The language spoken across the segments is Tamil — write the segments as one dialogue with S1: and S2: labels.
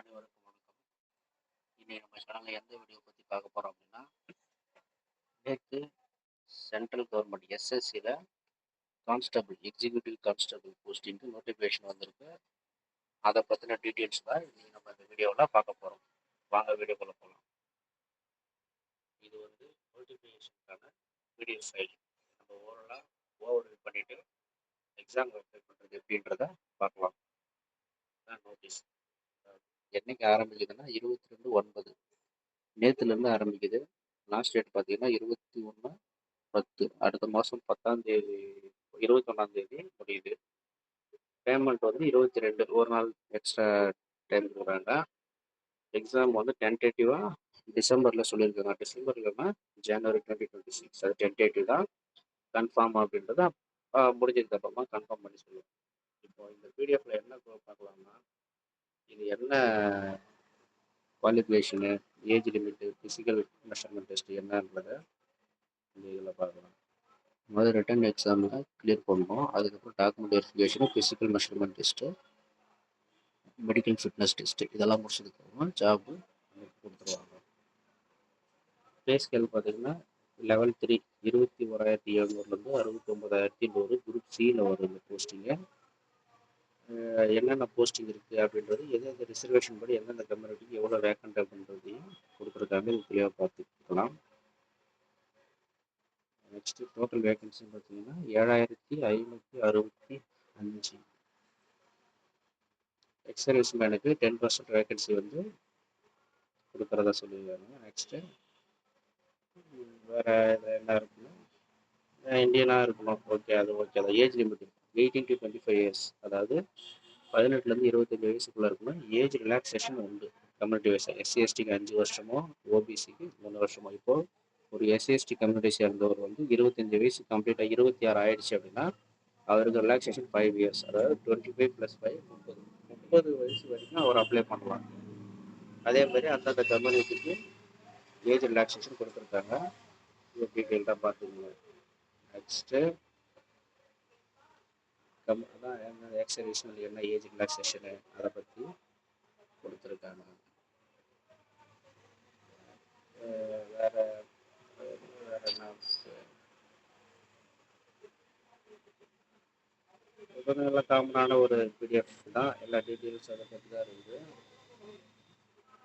S1: அனைவருக்கும் வணக்கம். இன்னைக்கு நம்ம சேனலில் எந்த வீடியோ பற்றி பார்க்க போகிறோம் அப்படின்னா, நேற்று சென்ட்ரல் கவர்மெண்ட் எஸ்எஸ்சியில் கான்ஸ்டபிள் எக்ஸிக்யூட்டிவ் கான்ஸ்டபிள் போஸ்டிங்க்கு நோட்டிஃபிகேஷன் வந்திருக்கு. அதை பற்றின டீட்டெயில்ஸ் தான் இன்னைக்கு நம்ம இந்த வீடியோவில் பார்க்க போகிறோம் வாங்க வீடியோக்குள்ள போகலாம் இது வந்து நோட்டிஃபிகேஷனுக்கான வீடியோ ஃபைல். நம்ம ஓவரலாக ஓவர் பண்ணிவிட்டு எக்ஸாம் அப்ளை பண்ணுறது எப்படின்றத பார்க்கலாம். நோட்டீஸ். என்னைக்கு ஆரம்பிக்குதுன்னா 22/9 நேத்துலேருந்து ஆரம்பிக்குது. லாஸ்ட் டேட் பார்த்தீங்கன்னா 21/10 அடுத்த மாதம் பத்தாம் தேதி 21ஆம் தேதி முடியுது. பேமெண்ட் வந்து 22 ஒரு நாள் எக்ஸ்ட்ரா டைம் கொடுக்குறாங்க எக்ஸாம் வந்து டென்டேட்டிவாக டிசம்பரில் சொல்லியிருக்காங்க. டிசம்பர் இல்லைன்னா ஜனவரி 2026 அது டென்டேட்டிவ் தான். கன்ஃபார்ம் அப்படின்றத அ முடிஞ்சதுக்கு அப்புறமா கன்ஃபார்ம் பண்ணி சொல்லுவோம். இப்போ இந்த பிடிஎஃப்ல என்ன பார்க்கலாம்னா, இது என்ன qualification, age limit, physical measurement test என்னன்றதை இந்த இதில் பார்க்கலாம். முதல் ரிட்டன் எக்ஸாமில் கிளியர் பண்ணுவோம் அதுக்கப்புறம் document verification physical measurement test medical fitness test இதெல்லாம் முடிச்சதுக்கப்புறம் ஜாபு ஜாப் குடுத்துருவாங்க. பே ஸ்கேல் பார்த்தீங்கன்னா, லெவல் 3 21,700லேருந்து 69,100 குரூப் சியில் வரும் இந்த போஸ்டிங்கு. என்னென்ன போஸ்டிங் இருக்குது அப்படின்றது, எந்தெந்த ரிசர்வேஷன் படி எந்தெந்த கம்யூனிட்டிக்கு எவ்வளோ வேக்கன்ட் அப்படின்றதையும் குடுத்துருக்காங்க. இது தெளிவாக பார்த்துக்கலாம். நெக்ஸ்ட்டு டோட்டல் வேக்கன்சின்னு பார்த்தீங்கன்னா, 7,565 எக்ஸ் சர்வீஸ் மேனுக்கு 10% வேக்கன்சி வந்து கொடுக்குறதா சொல்லியிருக்காங்க. நெக்ஸ்ட்டு வேறு என்ன இருக்குன்னா, இந்தியனாக இருக்கணும். ஓகே அது ஓகே தான். ஏஜ் லிமிட் 18-25 இயர்ஸ் அதாவது பதினெட்டுலேருந்து இருபத்தஞ்சி வயசுக்குள்ளே இருக்குன்னா ஏஜ் ரிலாக்ஸேஷன் உண்டு. கம்யூனிட்டி வைஸாக எஸ்சிஎஸ்டிக்கு அஞ்சு வருஷமோ, ஓபிசிக்கு மூணு வருஷமோ. இப்போது ஒரு எஸ்சிஎஸ்டி கம்யூனிட்டி சேர்ந்தவர் வந்து 25 வயசு கம்ப்ளீட்டாக இருபத்தி ஆறு ஆயிடுச்சு அப்படின்னா, அவருக்கு ரிலாக்ஸேஷன் ஃபைவ் இயர்ஸ் அதாவது 25 + 5 30 30 வயசு வரைக்கும் அவர் அப்ளை பண்ணலாம். அதே மாதிரி அந்தந்த கம்யூனிட்டிக்கு ஏஜ் ரிலாக்ஸேஷன் கொடுத்துருக்காங்க இது டீட்டெயில்டாக பார்த்துக்கோங்க நெக்ஸ்ட்டு கம் அதான் என்ன எக்ஸ் என்ன ஏஜ் ரிலாக்ஸேஷனு அதை பற்றி கொடுத்துருக்காங்க வேற வேற என்ன இருக்கு? நல்ல காமனான ஒரு பிடிஎஃப் தான். எல்லா டீட்டெயில்ஸ் அதை பற்றி தான் இருக்குது.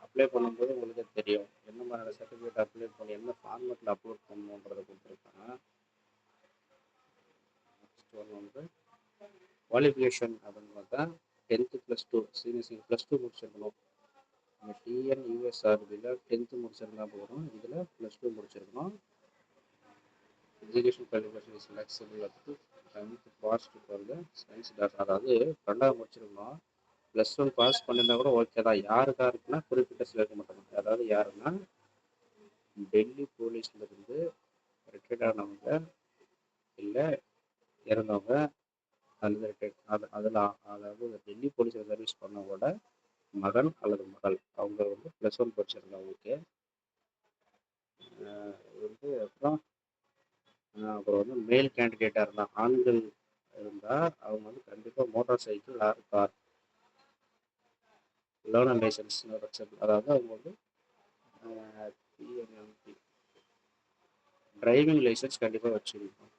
S1: அப்ளை பண்ணும்போது உங்களுக்கு தெரியும். என்ன மாதிரியான சர்டிஃபிகேட் அப்ளை பண்ணி என்ன ஃபார்மெட்டில் அப்லோட் பண்ணணுன்றதை கொடுத்துருக்காங்க நெக்ஸ்ட் ஒன் வந்து குவாலிஃபிகேஷன் அப்படின்னு பார்த்தா 10த் + 2 சீனியர் சிங் ப்ளஸ் டூ முடிச்சிருக்கணும். நம்ம டிஎன், யுஎஸ்ஆர்பில 10த் முடிச்சிருந்தா போதும். இதுல +2 முடிச்சிருக்கணும். Education qualification is flexible up to 10த் passed வந்து சயின்ஸ் சயன்ஸ் அதாவது 12வது முடிச்சிருக்கணும். ப்ளஸ் ஒன் பாஸ் பண்ணியிருந்தா கூட ஓகே தான். யாருக்காக இருக்குன்னா குறிப்பிட்ட சிலருக்கு மட்டும் அதாவது யாருன்னா, டெல்லி போலீஸ்லேருந்து இருந்து ரிட்டயர்ட் ஆனவங்க, இல்லை இறந்தவங்க அல்லது அது அதில் அதாவது டெல்லி போலீஸில் சர்வீஸ் பண்ணவோட மகன் அல்லது மகள். அவங்க வந்து +1 படிச்சிருந்தா ஓகே. வந்து அப்புறம் அப்புறம் வந்து மேல் கேண்டிடேட்டாக இருந்தால் ஆண்கள் இருந்தால் அவங்க வந்து கண்டிப்பாக motor cycle or car learner licence அதாவது அவங்க வந்து டிஎன்எம்பி டிரைவிங் லைசென்ஸ் கண்டிப்பாக வச்சுருக்கோம்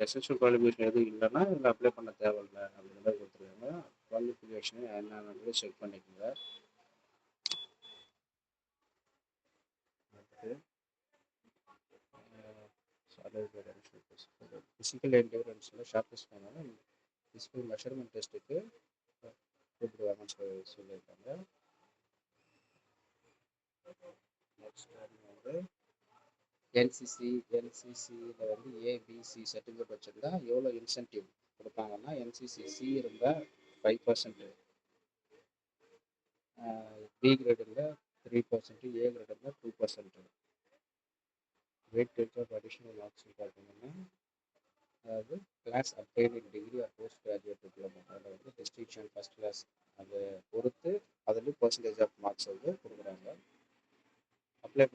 S1: எசென்ஷியல் குவாலிஃபிகேஷன் எதுவும் இல்லைன்னா இதில் அப்ளை பண்ண தேவையில்லை அப்படின்ற மாரி கொடுத்துருக்காங்க குவாலிஃபிகேஷன் என்னன்னு செக் பண்ணிக்கோங்க ஃபிசிக்கல் என்டூரன்ஸில் சாலிட் பிசிக்கல் என்டியூரன்ஸ்ல ஷார்ட் பண்ணாலும் டெஸ்ட்டுக்கு கூப்பிடுவாங்கன்னு சொல்லி சொல்லியிருக்காங்க. நெக்ஸ்ட் வந்து என்சிசி என்சிசியில் வந்து ஏபிசி சர்டிஃபிகேட் வச்சுருந்தா எவ்வளோ இன்சென்டிவ் கொடுப்பாங்கன்னா என்சிசி சி இருந்தால் ஃபைவ் பர்சன்ட்டு பி கிரேட் இருந்தால் த்ரீ பர்சன்ட்டு ஏ கிரேட் இருந்தா 2%. வெயிட்டேஜ் ஆஃப் அடிஷ்னல் மார்க்ஸ் பார்த்தீங்கன்னா, அதாவது class obtained degree or post graduate diploma அதில் வந்து டிஸ்டிங்ஷன், ஃபர்ஸ்ட் கிளாஸ் அதை பொறுத்து அதுலேயும் பர்சன்டேஜ் ஆஃப் மார்க்ஸ் வந்து கொடுக்குறாங்க அப்ளை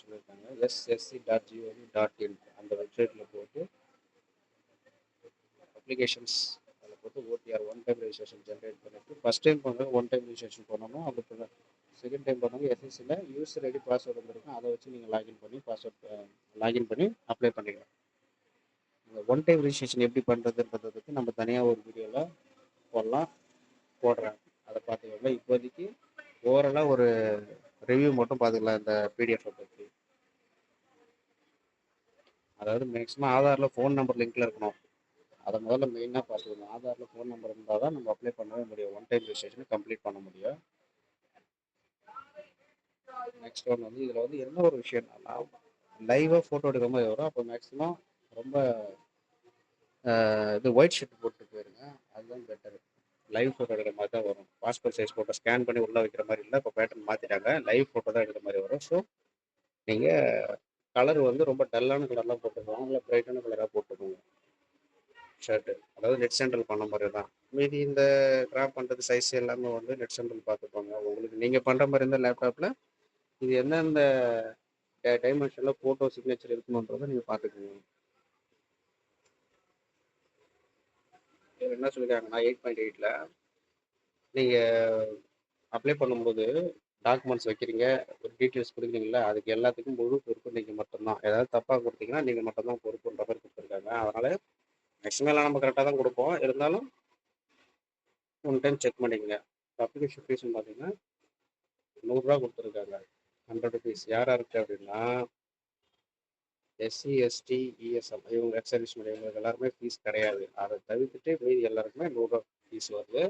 S1: சொல்லியிருக்காங்க. SSC dot gov dot in அந்த வெப்சைட்டில் போட்டு அப்ளிகேஷன்ஸ் அதில் போட்டு OTR one time registration generate பண்ணிட்டு ஃபஸ்ட் டைம் பண்ணுறது ஒன் டைம் ரெஜிஸ்ட்ரேஷன் பண்ணணும் அதுக்கு செகண்ட் டைம் பண்ணுறது எஸ்எஸ்சியில் யூசர் ஐடி பாஸ்வேர்டு வந்துருக்கும் அதை வச்சு நீங்கள் லாகின் பண்ணி பாஸ்வேர்ட் லாகின் பண்ணி அப்ளை பண்ணிக்கலாம். இந்த ஒன் டைம் ரெஜிஸ்ட்ரேஷன் எப்படி பண்ணுறதுன்றதை பற்றி நம்ம தனியாக ஒரு வீடியோவில் போடலாம் போடுறேன். அதை பார்த்துக்கோங்க இப்போதைக்கு ஓவராலாக ஒரு ரிவ்யூ மட்டும் பார்த்துக்கலாம் இந்த பிடிஎஃப் பற்றி அதாவது மேக்ஸிமம் ஆதாரில் ஃபோன் நம்பர் லிங்க்ல இருக்கணும். அதை முதல்ல மெயினாக பார்த்துக்கணும் ஆதாரில் ஃபோன் நம்பர் இருந்தால் தான் நம்ம அப்ளை பண்ணவே முடியும். ஒன் டைம் ரெஜிஸ்ட்ரேஷன் கம்ப்ளீட் பண்ண முடியும். நெக்ஸ்ட் ஒன் வந்து இதில் வந்து என்ன ஒரு விஷயம்னா லைவாக ஃபோட்டோ எடுக்கிற மாதிரி வரும் அப்போ மேக்ஸிமம் ரொம்ப இது ஒயிட் ஷர்ட் போட்டு போயிருங்க. அதுதான் பெட்டர் லைவ் ஃபோட்டோ எடுக்கிற மாதிரி தான் வரும். பாஸ்போர்ட் சைஸ் ஃபோட்டோ ஸ்கேன் பண்ணி உள்ளே வைக்கிற மாதிரி இல்லை இப்போ பேட்டர்ன் மாற்றிட்டாங்க லைவ் ஃபோட்டோ தான் எடுக்கிற மாதிரி வரும். ஸோ நீங்கள் கலர் வந்து ரொம்ப டல்லான கலர்லாம் போட்டுக்கோங்க. இல்லை பிரைட்டான கலராக போட்டுக்கோங்க. ஷர்ட்டு அதாவது நெட் சென்ட்ரல் பண்ண மாதிரி தான். மீதி இந்த கிராப் பண்ணுறது சைஸ் எல்லாமே வந்து நெட் சென்ட்ரல் பார்த்துக்கோங்க. உங்களுக்கு நீங்கள் பண்ணுற மாதிரி இருந்தால் லேப்டாப்பில் இது எந்தெந்த டைமென்ஷனில் ஃபோட்டோ சிக்னேச்சர் இருக்கணுன்றதை நீங்கள் பார்த்துக்கோங்க. என்ன சொல்லியிருக்காங்கன்னா எயிட் பாயிண்ட் எயிட்டில் நீங்கள் அப்ளை பண்ணும்போது டாக்குமெண்ட்ஸ் வைக்கிறீங்க ஒரு டீட்டெயில்ஸ் கொடுக்குறீங்களா அதுக்கு எல்லாத்துக்கும் முழு பொறுப்பு நீங்கள் மட்டும்தான். ஏதாவது தப்பாக கொடுத்தீங்கன்னா நீங்கள் மட்டும்தான் பொறுப்புன்ற மாதிரி கொடுத்துருக்காங்க. அதனால் மேக்ஸிமம் எல்லாம் நம்ம கரெக்டாக தான் கொடுப்போம். இருந்தாலும் ஒன் டைம் செக் பண்ணிக்கங்க. அப்ளிகேஷன் ஃபீஸ்னு பார்த்தீங்கன்னா நூறுரூவா கொடுத்துருக்காங்க. ஹண்ட்ரட் ருபீஸ் யாராக இருக்குது அப்படின்னா எஸ்சி எஸ்டி இஎஸ்எம் இவங்க எக்ஸ் சர்வீஸ் இவங்களுக்கு எல்லாருமே ஃபீஸ் கிடையாது. அதை தவிர்த்துட்டு மீதி எல்லாருக்குமே நூறுரூவா ஃபீஸ் வருது.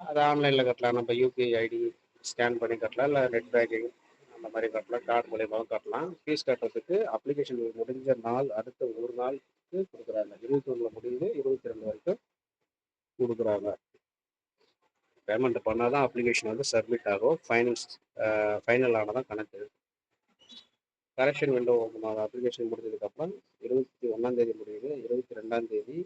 S1: அது ஆன்லைனில் கட்டலாம். நம்ம யூபிஐ ஐடி ஸ்கேன் பண்ணி கட்டலாம். இல்லை நெட் பேங்கிங் அந்த மாதிரி கட்டலாம். கார்டு மூலியமாகவும் கட்டலாம். ஃபீஸ் கட்டுறதுக்கு அப்ளிகேஷன் முடிஞ்ச நாள் அடுத்த ஒரு நாளுக்கு கொடுக்குறாங்க. இருபத்தி ஒன்றில் முடியுது இருபத்தி ரெண்டு வரைக்கும் கொடுக்குறாங்க. பேமெண்ட் பண்ணால் தான் அப்ளிகேஷன் வந்து சப்மிட் ஆகும். ஃபைனல்ஸ் ஃபைனல் ஆனால் தான் கணக்கு. கரெக்ஷன் விண்டோ ஓப்பன் ஆகும் அப்ளிகேஷன் முடிஞ்சதுக்கப்புறம் இருபத்தி ஒன்றாந்தேதி முடியுது. இருபத்தி ரெண்டாந்தேதி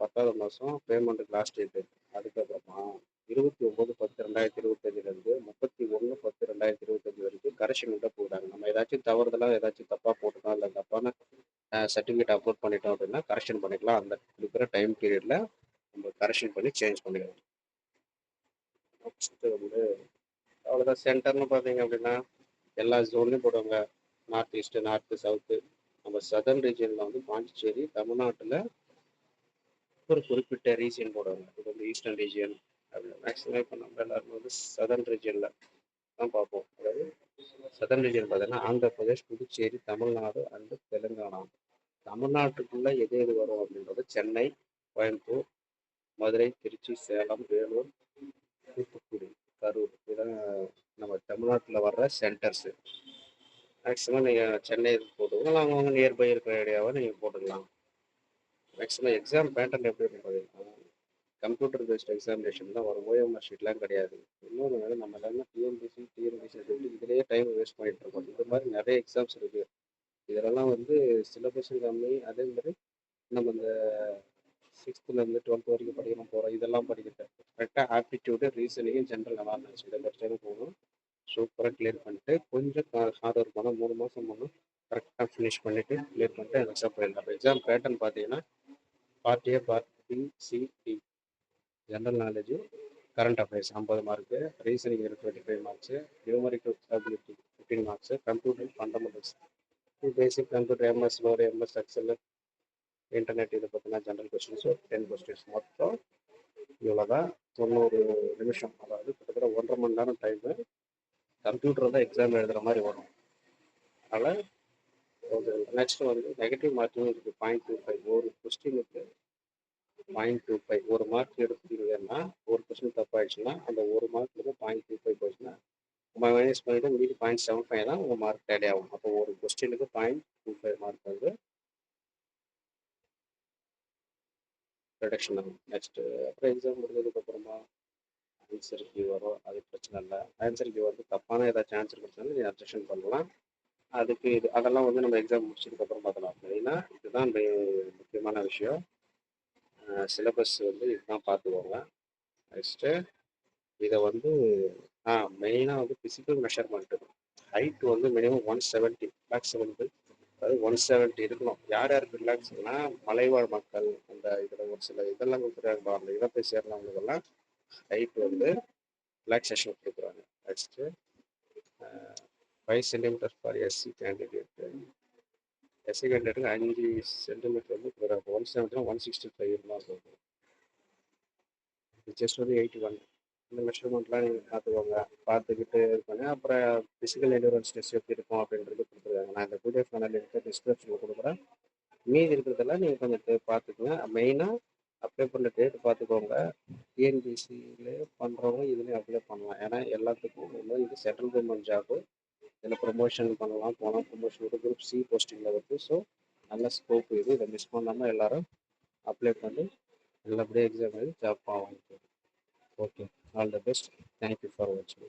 S1: பத்தாவது மாதம் பேமெண்ட்டுக்கு லாஸ்ட் டேட்டு அதுக்கப்புறமா இருபத்தி ஒம்பது பத்து ரெண்டாயிரத்தி இருபத்தஞ்சிலேருந்து முப்பத்தி ஒன்று பத்து ரெண்டாயிரத்தி இருபத்தஞ்சி வரைக்கும் கரெக்ஷன் விண்டோ போகிறாங்க நம்ம ஏதாச்சும் தவறுதலாக ஏதாச்சும் தப்பாக போட்டுட்டோம் இல்லை தப்பான சர்டிஃபிகேட் அப்லோட் பண்ணிட்டோம் அப்படின்னா கரெக்ஷன் பண்ணிக்கலாம். அந்த இருக்கிற டைம் பீரியடில் நம்ம கரெக்ஷன் பண்ணி சேஞ்ச் பண்ணிக்கலாம். நெக்ஸ்ட்டு வந்து அவ்வளோதான் சென்டர்னு பார்த்தீங்க அப்படின்னா எல்லா ஜோன்லையும் போடுவாங்க. நார்த் ஈஸ்ட்டு நார்த்து சவுத்து நம்ம சதர்ன் ரீஜியனில் வந்து பாண்டிச்சேரி தமிழ்நாட்டில் ஒரு குறிப்பிட்ட ரீஜியன் போடுவாங்க. இது வந்து ஈஸ்டர்ன் ரீஜியன் அப்படின்னு. மேக்ஸிமம் இப்போ நம்ம எல்லாருமே வந்து சதர்ன் ரீஜியனில் தான் பார்ப்போம். அதாவது சதர்ன் ரீஜியன் பார்த்தீங்கன்னா ஆந்திர பிரதேஷ் புதுச்சேரி தமிழ்நாடு அண்டு தெலுங்கானா. தமிழ்நாட்டுக்குள்ளே எது எது வரும் அப்படின்றது சென்னை கோயம்புத்தூர் மதுரை திருச்சி சேலம் வேலூர் தூத்துக்குடி கரூர். இதெல்லாம் நம்ம தமிழ்நாட்டில் வர்ற சென்டர்ஸு மேக்ஸிமம் நீங்கள் சென்னை போட்டுக்கலாம் அவங்கவுங்க நியர்பை இருக்கிற ஏரியாவை நீங்கள் போட்டுக்கலாம். மேக்ஸிமம் எக்ஸாம் பேட்டர்ன் எப்படி இருக்கும் பார்த்தீங்கன்னா கம்ப்யூட்டர் பேஸ்ட் எக்ஸாமினேஷன் தான் வரும். ஓஎம்ஆர் ஷீட்லாம் கிடையாது. இன்னொன்று வேலை நம்ம எல்லாமே டிஎன்பிசி டிஎன்பிசி சொல்லி இதுலேயே டைம் வேஸ்ட் பண்ணிட்டு இருக்கோம். இந்த மாதிரி நிறைய எக்ஸாம்ஸ் இருக்குது இதெல்லாம் வந்து சிலபஸும் கம்மி. அதே மாதிரி நம்ம இந்த சிக்ஸ்த்துலேருந்து டுவெல்த் வரைக்கும் படிக்கணும் போகிறோம் இதெல்லாம் படிக்கிறது கரெக்டாக ஆப்டிடியூடு ரீசனிங் ஜென்ரல் அவேர்னஸ் இதை படிச்சாலும் போகணும் சூப்பராக கிளியர் பண்ணிட்டு கொஞ்சம் ஹார்ட் ஒர்க் பண்ணால் மூணு மாதம் போனால் கரெக்டாக ஃபினிஷ் பண்ணிவிட்டு கிளியர் பண்ணிட்டு எக்ஸாம் போயிடலாம் எக்ஸாம் பேட்டர்ன் பார்த்தீங்கன்னா part A part B C D general knowledge current affairs ஐம்பது mark reasoning twenty five marks numerical ability fifteen marks computer fundamentals basic computer MS Word MS Excel internet இது பார்த்தீங்கன்னா ஜென்ரல் கொஸ்டின்ஸு டென் கொஸ்டின்ஸ் மொத்தம் இவ்வளோ தான் தொண்ணூறு நிமிஷம். அதாவது கிட்டத்தட்ட ஒன்றரை மணி நேரம் டைமு கம்ப்யூட்டர் தான் எக்ஸாம் எழுதுகிற மாதிரி வரும். அதனால் நெக்ஸ்ட் வந்து நெகட்டிவ் மார்க்கிங் இருக்குது பாயிண்ட் டூ ஃபைவ் ஒரு கொஸ்டினுக்கு பாயிண்ட் டூ ஃபைவ் ஒரு மார்க் எடுத்தீங்கன்னா ஒரு கொஸ்டின் தப்பாயிடுச்சுன்னா அந்த ஒரு மார்க்லேருந்து பாயிண்ட் டூ ஃபைவ் போச்சுன்னா மைனஸ் பண்ணிட்டு மீதி பாயிண்ட் செவன் ஃபைவ் தான் உங்கள் மார்க் டேடி ஆகும். அப்போ ஒரு கொஸ்டினுக்கு பாயிண்ட் டூ ஃபைவ் மார்க் வந்து ரிடக்ஷன் ஆகும். நெக்ஸ்ட்டு அப்புறம் எக்ஸாம் முடிஞ்சதுக்கப்புறமா ஆன்சர் கீ வரும் அது பிரச்சனை இல்லை. ஆன்சர் கீ வந்து தப்பான ஏதாச்சும் ஆன்சர் கொடுத்தாலும் நீ அப்ஜெக்ஷன் பண்ணலாம். அதுக்கு இது அதெல்லாம் வந்து நம்ம எக்ஸாம் முடிச்சதுக்கப்புறம் பார்க்கலாம். மெயினாக இதுதான் முக்கியமான விஷயம். சிலபஸ் வந்து இதுதான் பார்த்துக்கோங்க. நெக்ஸ்ட்டு இதை வந்து ஆ மெயினாக வந்து ஃபிசிக்கல் மெஷர்மெண்ட்டு ஹைட் வந்து மினிமம் ஒன் செவன்ட்டி மேக்ஸிமம் வந்து
S2: அதாவது ஒன் செவன்ட்டி இருக்கணும். யார் யாருக்கு ரிலாக்ஸ்னா மலைவாழ் மக்கள் அந்த இதில் ஒரு சில இதெல்லாம் கொடுத்துருக்காங்க அந்த இடத்தை சேர்ந்தவங்களுக்கெல்லாம் ஹைட் வந்து ரிலாக்ஸேஷன் கொடுக்குறாங்க. Next five centimetre for SC candidate SC கேண்டிடேட்டுக்கு அஞ்சு சென்டிமீட்டர் வந்து கொடுக்குறாங்க ஒன் செவன்ட்டினா ஒன் சிக்ஸ்டி ஃபைவ் இருந்தால் வரும் ஜஸ்ட் வந்து எயிட்டி ஒன் இந்த மெஷர்மெண்ட்லாம் நீங்கள் பார்த்துக்கோங்க. பார்த்துக்கிட்டு இது அப்புறம் ஃபிசிக்கல் எண்டூரன்ஸ் டெஸ்ட் எப்படி இருக்கும் அப்படின்றது கொடுத்துருக்காங்க. நான் இந்த பிடிஎஃப் ஃபைனல் எடுத்து டிஸ்கிரிப்ஷனில் கொடுக்குறேன். மீதி இருக்கிறதெல்லாம் நீங்கள் கொஞ்சம் பார்த்துக்கோங்க. மெயினாக அப்ளை பண்ண டேட் பார்த்துக்கோங்க. டிஎன்பிசியிலே பண்ணுறவங்க இதுலேயும் அப்ளை பண்ணலாம். ஏன்னா எல்லாத்துக்கும் ஒன்று இது சென்ட்ரல் கவர்மெண்ட் ஜாபு இதில் ப்ரொமோஷன் பண்ணலாம் போனால் ப்ரொமோஷன் குரூப் சி போஸ்டிங்கில் வருது ஸோ நல்ல ஸ்கோப் இது. இதை மிஸ் பண்ணாமல் எல்லாரும் அப்ளை பண்ணி நல்லபடியாக எக்ஸாம் எழுதி ஜாப் ஆகும் okay all the best thank you for வாட்சிங்